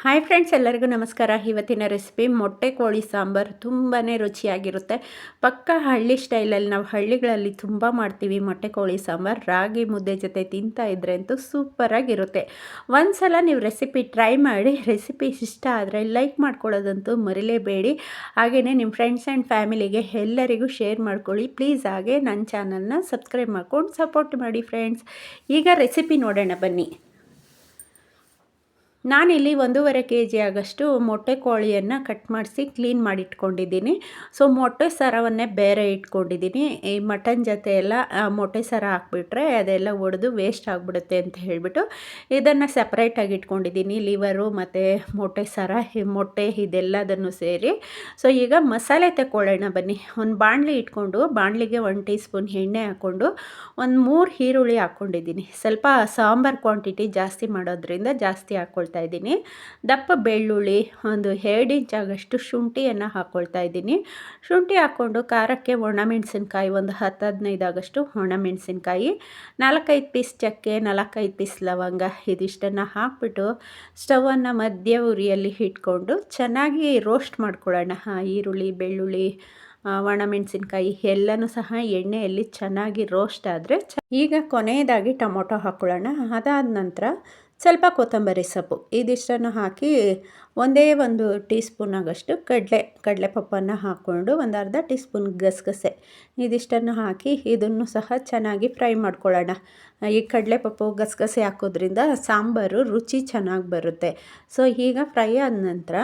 Hi friends ಎಲ್ಲರಿಗೂ ನಮಸ್ಕಾರ. ಇವತ್ತಿನ ರೆಸಿಪಿ ಮೊಟ್ಟೆ ಕೋಳಿ ಸಾಂಬಾರು ತುಂಬಾ ರುಚಿಯಾಗಿರುತ್ತೆ. ಪಕ್ಕ ಹಳ್ಳಿ ಸ್ಟೈಲಲ್ಲಿ ನಾವು ಹಳ್ಳಿಗಳಲ್ಲಿ ತುಂಬ ಮಾಡ್ತೀವಿ ಮೊಟ್ಟೆ ಕೋಳಿ ಸಾಂಬಾರು. ರಾಗಿ ಮುದ್ದೆ ಜೊತೆ ತಿಂತಾ ಇದ್ರೆ ಅಂತೂ ಸೂಪರಾಗಿರುತ್ತೆ ಒಂದು ಸಲ ನೀವು ರೆಸಿಪಿ ಟ್ರೈ ಮಾಡಿ ರೆಸಿಪಿ ಇಷ್ಟ ಆದರೆ ಲೈಕ್ ಮಾಡ್ಕೊಳ್ಳೋದಂತೂ ಮರಿಲೇಬೇಡಿ. ಹಾಗೆಯೇ ನಿಮ್ಮ ಫ್ರೆಂಡ್ಸ್ ಆ್ಯಂಡ್ ಫ್ಯಾಮಿಲಿಗೆ ಎಲ್ಲರಿಗೂ ಶೇರ್ ಮಾಡ್ಕೊಳ್ಳಿ. ಪ್ಲೀಸ್ ಹಾಗೆ ನನ್ನ ಚಾನಲ್ನ ಸಬ್ಸ್ಕ್ರೈಬ್ ಮಾಡ್ಕೊಂಡು ಸಪೋರ್ಟ್ ಮಾಡಿ ಫ್ರೆಂಡ್ಸ್ ಈಗ ರೆಸಿಪಿ ನೋಡೋಣ ಬನ್ನಿ. ನಾನಿಲ್ಲಿ ಒಂದೂವರೆ ಕೆ ಜಿ ಆಗಷ್ಟು ಮೊಟ್ಟೆ ಕೋಳಿಯನ್ನು ಕಟ್ ಮಾಡಿಸಿ ಕ್ಲೀನ್ ಮಾಡಿ ಇಟ್ಕೊಂಡಿದ್ದೀನಿ ಸೊ, ಮೊಟ್ಟೆ ಸರವನ್ನೇ ಬೇರೆ ಇಟ್ಕೊಂಡಿದ್ದೀನಿ. ಈ ಮಟನ್ ಜೊತೆ ಎಲ್ಲ ಮೊಟ್ಟೆ ಸರ ಹಾಕ್ಬಿಟ್ರೆ ಅದೆಲ್ಲ ಒಡೆದು ವೇಸ್ಟ್ ಆಗಿಬಿಡುತ್ತೆ ಅಂತ ಹೇಳಿಬಿಟ್ಟು ಇದನ್ನು ಸಪ್ರೇಟಾಗಿ ಇಟ್ಕೊಂಡಿದ್ದೀನಿ. ಲಿವರು ಮತ್ತು ಮೊಟ್ಟೆ ಸರ ಮೊಟ್ಟೆ ಇದೆಲ್ಲದನ್ನು ಸೇರಿ. ಸೊ, ಈಗ ಮಸಾಲೆ ತಗೊಳ್ಳೋಣ ಬನ್ನಿ. ಒಂದು ಬಾಣಲಿ ಇಟ್ಕೊಂಡು, ಬಾಣಲಿಗೆ ಒಂದು ಟೀ ಸ್ಪೂನ್ ಎಣ್ಣೆ ಹಾಕ್ಕೊಂಡು, ಒಂದು ಮೂರು ಈರುಳ್ಳಿ ಹಾಕ್ಕೊಂಡಿದ್ದೀನಿ. ಸ್ವಲ್ಪ ಸಾಂಬಾರು ಕ್ವಾಂಟಿಟಿ ಜಾಸ್ತಿ ಮಾಡೋದ್ರಿಂದ ಜಾಸ್ತಿ ಹಾಕ್ಕೊಳ್ತೀನಿ ಇದ್ದೀನಿ. ದಪ್ಪ ಬೆಳ್ಳುಳ್ಳಿ ಒಂದು ಎರಡು ಇಂಚ್ ಆಗಷ್ಟು ಶುಂಠಿಯನ್ನು ಹಾಕ್ಕೊಳ್ತಾ ಇದ್ದೀನಿ. ಶುಂಠಿ ಹಾಕ್ಕೊಂಡು ಖಾರಕ್ಕೆ ಒಣಮೆಣಸಿನ್ಕಾಯಿ ಒಂದು ಹತ್ತು ಹದಿನೈದು ಆಗಷ್ಟು ಒಣಮೆಣಸಿನ್ಕಾಯಿ ನಾಲ್ಕೈದು ಪೀಸ್ ಚಕ್ಕೆ, ನಾಲ್ಕೈದು ಪೀಸ್ ಲವಂಗ ಇದಿಷ್ಟನ್ನು ಹಾಕ್ಬಿಟ್ಟು ಸ್ಟವನ್ನು ಮಧ್ಯ ಉರಿಯಲ್ಲಿ ಇಟ್ಕೊಂಡು ಚೆನ್ನಾಗಿ ರೋಸ್ಟ್ ಮಾಡ್ಕೊಳ್ಳೋಣ. ಈರುಳ್ಳಿ, ಬೆಳ್ಳುಳ್ಳಿ ಒಣಮೆಣಸಿನ್ಕಾಯಿ ಎಲ್ಲನೂ ಸಹ ಎಣ್ಣೆಯಲ್ಲಿ ಚೆನ್ನಾಗಿ ರೋಸ್ಟ್ ಆದರೆ ಈಗ ಕೊನೆಯದಾಗಿ ಟೊಮೊಟೊ ಹಾಕ್ಕೊಳ್ಳೋಣ. ಅದಾದ ನಂತರ ಸ್ವಲ್ಪ ಕೊತ್ತಂಬರಿ ಸೊಪ್ಪು, ಇದಿಷ್ಟನ್ನು ಹಾಕಿ ಒಂದೇ ಒಂದು ಟೀ ಸ್ಪೂನ್ ಆಗಷ್ಟು ಕಡಲೆ ಕಡಲೆ ಪಪ್ಪನ್ನು ಹಾಕ್ಕೊಂಡು ಒಂದು ಅರ್ಧ ಟೀ ಸ್ಪೂನ್ ಗಸಗಸೆ, ಇದಿಷ್ಟನ್ನು ಹಾಕಿ ಇದನ್ನು ಸಹ ಚೆನ್ನಾಗಿ ಫ್ರೈ ಮಾಡ್ಕೊಳ್ಳೋಣ. ಈ ಕಡಲೆ ಪಪ್ಪು ಗಸಗಸೆ ಹಾಕೋದ್ರಿಂದ ಸಾಂಬಾರು ರುಚಿ ಚೆನ್ನಾಗಿ ಬರುತ್ತೆ. ಸೊ, ಈಗ ಫ್ರೈ ಆದ ನಂತರ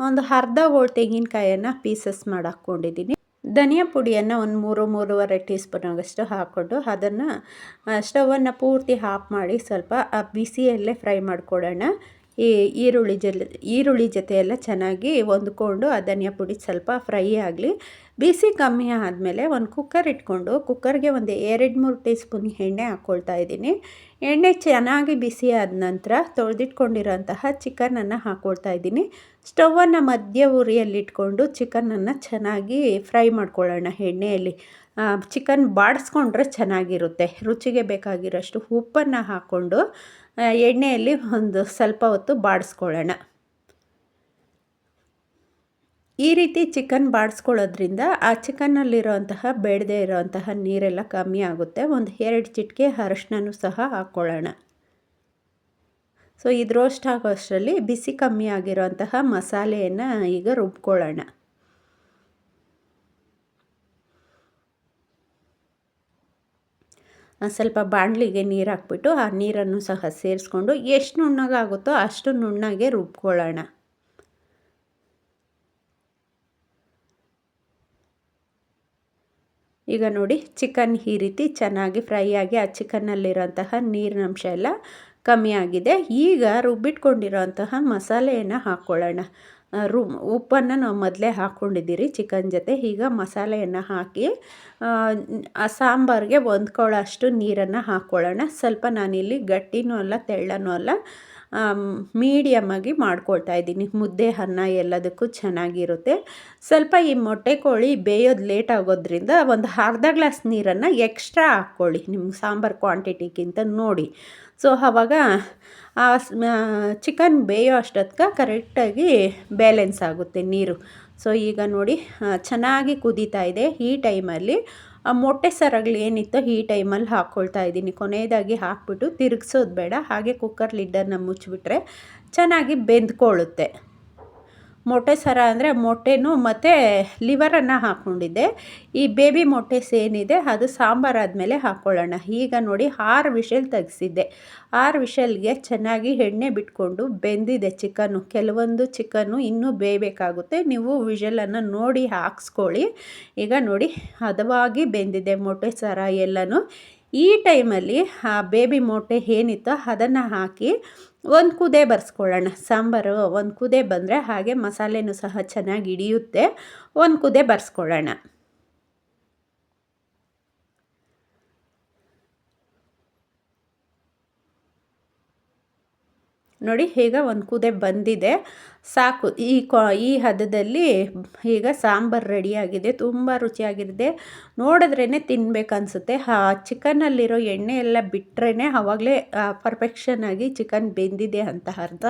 ಒಂದು ಅರ್ಧ ಓಳ್ ತೆಂಗಿನಕಾಯನ್ನು ಪೀಸಸ್ ಮಾಡಿ ಹಾಕ್ಕೊಂಡಿದ್ದೀನಿ ಧನಿಯಾ ಪುಡಿಯನ್ನು ಒಂದು ಮೂರು ಮೂರುವರೆ ಟೀ ಸ್ಪೂನ್ ಹಾಕ್ಕೊಂಡು ಅದನ್ನು ಸ್ಟವನ್ನು ಪೂರ್ತಿ ಹಾಫ್ ಮಾಡಿ ಸ್ವಲ್ಪ ಬಿಸಿಯಲ್ಲೇ ಫ್ರೈ ಮಾಡ್ಕೊಳ್ಳೋಣ ಈ ಈರುಳ್ಳಿ ಜಲ್, ಈರುಳ್ಳಿ ಜೊತೆ ಎಲ್ಲ ಚೆನ್ನಾಗಿ ಹೊಂದ್ಕೊಂಡು ಆ ಧನಿಯಾ ಪುಡಿ ಸ್ವಲ್ಪ ಫ್ರೈ ಆಗಲಿ. ಬಿಸಿ ಕಮ್ಮಿ ಆದಮೇಲೆ ಒಂದು ಕುಕ್ಕರ್ ಇಟ್ಕೊಂಡು ಕುಕ್ಕರ್ಗೆ ಒಂದು ಎರಡು ಮೂರು ಟೀ ಸ್ಪೂನ್ ಎಣ್ಣೆ ಹಾಕ್ಕೊಳ್ತಾ ಇದ್ದೀನಿ. ಎಣ್ಣೆ ಚೆನ್ನಾಗಿ ಬಿಸಿ ಆದ ನಂತರ ತೊಳೆದಿಟ್ಕೊಂಡಿರೋಂತಹ ಚಿಕನನ್ನು ಹಾಕ್ಕೊಳ್ತಾ ಇದ್ದೀನಿ. ಸ್ಟವನ್ನು ಮಧ್ಯ ಉರಿಯಲ್ಲಿಟ್ಕೊಂಡು ಚಿಕನನ್ನು ಚೆನ್ನಾಗಿ ಫ್ರೈ ಮಾಡ್ಕೊಳ್ಳೋಣ ಎಣ್ಣೆಯಲ್ಲಿ. ಚಿಕನ್ ಬಾಡಿಸ್ಕೊಂಡ್ರೆ ಚೆನ್ನಾಗಿರುತ್ತೆ. ರುಚಿಗೆ ಬೇಕಾಗಿರೋಷ್ಟು ಉಪ್ಪನ್ನು ಹಾಕ್ಕೊಂಡು ಎಣ್ಣೆಯಲ್ಲಿ ಒಂದು ಸ್ವಲ್ಪ ಹೊತ್ತು ಬಾಡಿಸ್ಕೊಳ್ಳೋಣ. ಈ ರೀತಿ ಚಿಕನ್ ಬಾಡಿಸ್ಕೊಳ್ಳೋದ್ರಿಂದ ಆ ಚಿಕನ್ನಲ್ಲಿರೋಂತಹ ಬೇಡದೇ ಇರೋವಂತಹ ನೀರೆಲ್ಲ ಕಮ್ಮಿ ಆಗುತ್ತೆ. ಒಂದು ಎರಡು ಚಿಟಿಕೆ ಅರಶಿನೂ ಸಹ ಹಾಕ್ಕೊಳ್ಳೋಣ. ಸೊ ಇದು ರೋಸ್ಟ್ ಬಿಸಿ ಕಮ್ಮಿ ಆಗಿರೋಂತಹ ಮಸಾಲೆಯನ್ನು ಈಗ ರುಬ್ಕೊಳ್ಳೋಣ. ಸ್ವಲ್ಪ ಬಾಣಲಿಗೆ ನೀರು ಹಾಕ್ಬಿಟ್ಟು ಆ ನೀರನ್ನು ಸಹ ಸೇರಿಸ್ಕೊಂಡು ಎಷ್ಟು ನುಣ್ಣಗಾಗುತ್ತೋ ಅಷ್ಟು ನುಣ್ಣಗೆ ರುಬ್ಕೊಳ್ಳೋಣ. ಈಗ ನೋಡಿ ಚಿಕನ್ ಈ ರೀತಿ ಚೆನ್ನಾಗಿ ಫ್ರೈ ಆಗಿ ಆ ಚಿಕನ್ನಲ್ಲಿರೋಂತಹ ನೀರಿನಂಶ ಎಲ್ಲ ಕಮ್ಮಿ ಆಗಿದೆ. ಈಗ ರುಬ್ಬಿಟ್ಕೊಂಡಿರೋಂತಹ ಮಸಾಲೆಯನ್ನು ಹಾಕ್ಕೊಳ್ಳೋಣ. ರು, ಉಪ್ಪನ್ನು ನಾವು ಮೊದಲೇ ಹಾಕ್ಕೊಂಡಿದ್ದೀರಿ ಚಿಕನ್ ಜೊತೆ. ಈಗ ಮಸಾಲೆಯನ್ನು ಹಾಕಿ, ಆ ಸಾಂಬಾರಿಗೆ ಹೊಂದ್ಕೊಳ್ಳೋ ಅಷ್ಟು ನೀರನ್ನು ಹಾಕ್ಕೊಳ್ಳೋಣ ಸ್ವಲ್ಪ ನಾನಿಲ್ಲಿ ಗಟ್ಟಿನೂ ಅಲ್ಲ, ತೆಳ್ಳನೂ ಅಲ್ಲ. ಮೀಡಿಯಮ್ಮಾಗಿ ಮಾಡ್ಕೊಳ್ತಾ ಇದ್ದೀನಿ. ಮುದ್ದೆ, ಅನ್ನ ಎಲ್ಲದಕ್ಕೂ ಚೆನ್ನಾಗಿರುತ್ತೆ. ಸ್ವಲ್ಪ ಈ ಮೊಟ್ಟೆ ಕೋಳಿ ಬೇಯೋದು ಲೇಟ್ ಆಗೋದ್ರಿಂದ ಒಂದು ಅರ್ಧ ಗ್ಲಾಸ್ ನೀರನ್ನು ಎಕ್ಸ್ಟ್ರಾ ಹಾಕ್ಕೊಳ್ಳಿ ನಿಮ್ಮ ಸಾಂಬಾರು ಕ್ವಾಂಟಿಟಿಗಿಂತ ನೋಡಿ. ಸೊ ಆವಾಗ ಆ ಚಿಕನ್ ಬೇಯೋ ಅಷ್ಟೊತ್ಗೆ ಕರೆಕ್ಟಾಗಿ ಬ್ಯಾಲೆನ್ಸ್ ಆಗುತ್ತೆ ನೀರು. ಸೊ ಈಗ ನೋಡಿ ಚೆನ್ನಾಗಿ ಕುದೀತಾ ಇದೆ ಈ ಟೈಮಲ್ಲಿ ಮೊಟ್ಟೆ ಸರಗಳು ಏನಿತ್ತೋ ಈ ಟೈಮಲ್ಲಿ ಹಾಕ್ಕೊಳ್ತಾ ಇದ್ದೀನಿ. ಕೊನೆಯದಾಗಿ ಹಾಕ್ಬಿಟ್ಟು ತಿರುಗಿಸೋದು ಬೇಡ. ಹಾಗೆ ಕುಕ್ಕರ್ ಲಿಡ್ಡನ್ನು ಮುಚ್ಚಿಬಿಟ್ರೆ ಚೆನ್ನಾಗಿ ಬೆಂದ್ಕೊಳ್ಳುತ್ತೆ. ಮೊಟ್ಟೆ ಸರ ಅಂದರೆ ಮೊಟ್ಟೆನೂ ಮತ್ತು ಲಿವರನ್ನು ಹಾಕ್ಕೊಂಡಿದ್ದೆ ಈ ಬೇಬಿ ಮೊಟ್ಟೆಸ್ ಏನಿದೆ ಅದು ಸಾಂಬಾರಾದಮೇಲೆ ಹಾಕ್ಕೊಳ್ಳೋಣ ಈಗ ನೋಡಿ, ಆರು ವಿಷಲ್ ತೆಗೆಸಿದ್ದೆ. ಆರು ವಿಷಲ್ಗೆ ಚೆನ್ನಾಗಿ ಎಣ್ಣೆ ಬಿಟ್ಕೊಂಡು ಬೆಂದಿದೆ ಚಿಕನ್ನು ಕೆಲವೊಂದು ಚಿಕನ್ನು ಇನ್ನೂ ಬೇಯಬೇಕಾಗುತ್ತೆ. ನೀವು ವಿಷಲನ್ನು ನೋಡಿ ಹಾಕ್ಸ್ಕೊಳ್ಳಿ. ಈಗ ನೋಡಿ, ಹದವಾಗಿ ಬೆಂದಿದೆ ಮೊಟ್ಟೆ ಸರ ಎಲ್ಲನೂ. ಈ ಟೈಮಲ್ಲಿ ಆ ಬೇಬಿ ಮೊಟ್ಟೆ ಏನಿತ್ತೋ ಅದನ್ನು ಹಾಕಿ ಒಂದು ಕುದೆ ಬರ್ಸ್ಕೊಳ್ಳೋಣ. ಸಾಂಬಾರು ಒಂದು ಕುದೆ ಬಂದರೆ ಹಾಗೆ ಮಸಾಲೆನೂ ಸಹ ಚೆನ್ನಾಗಿ ಹಿಡಿಯುತ್ತೆ. ಒಂದು ಕುದೆ ಬರ್ಸ್ಕೊಳ್ಳೋಣ. ನೋಡಿ ಈಗ ಒಂದು ಕುದೆ ಬಂದಿದೆ. ಸಾಕು. ಈ ಕೊ, ಈ ಹದದಲ್ಲಿ ಈಗ ಸಾಂಬಾರು ರೆಡಿಯಾಗಿದೆ. ತುಂಬ ರುಚಿಯಾಗಿರಿದೆ ನೋಡಿದ್ರೇ ತಿನ್ಬೇಕನ್ಸುತ್ತೆ. ಆ ಚಿಕನಲ್ಲಿರೋ ಎಣ್ಣೆ ಎಲ್ಲ ಬಿಟ್ಟರೆ ಆವಾಗಲೇ ಪರ್ಫೆಕ್ಷನಾಗಿ ಚಿಕನ್ ಬೆಂದಿದೆ ಅಂತ ಅರ್ಥ.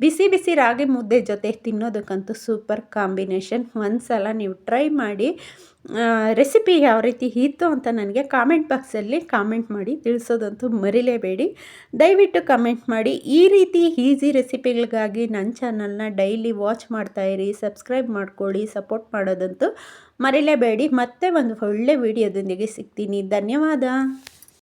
ಬಿಸಿ ಬಿಸಿ ರಾಗಿ ಮುದ್ದೆ ಜೊತೆ ತಿನ್ನೋದಕ್ಕಂತೂ ಸೂಪರ್ ಕಾಂಬಿನೇಷನ್. ಒಂದು ಸಲ ನೀವು ಟ್ರೈ ಮಾಡಿ. ರೆಸಿಪಿ ಯಾವ ರೀತಿ ಇತ್ತು ಅಂತ ನನಗೆ ಕಾಮೆಂಟ್ ಬಾಕ್ಸಲ್ಲಿ ಕಾಮೆಂಟ್ ಮಾಡಿ ತಿಳಿಸೋದಂತೂ ಮರಿಲೇಬೇಡಿ. ದಯವಿಟ್ಟು ಕಮೆಂಟ್ ಮಾಡಿ. ಈ ರೀತಿ ಈಸಿ ರೆಸಿಪಿಗಳಿಗಾಗಿ ನನ್ನ ಚಾನಲ್ನ ಡೈಲಿ ವಾಚ್ ಮಾಡ್ತಾಯಿರಿ ಸಬ್ಸ್ಕ್ರೈಬ್ ಮಾಡ್ಕೊಳ್ಳಿ ಸಪೋರ್ಟ್ ಮಾಡೋದಂತೂ ಮರಿಲೇಬೇಡಿ. ಮತ್ತೆ ಒಂದು ಒಳ್ಳೆ ವಿಡಿಯೋದೊಂದಿಗೆ ಸಿಗ್ತೀನಿ. ಧನ್ಯವಾದ.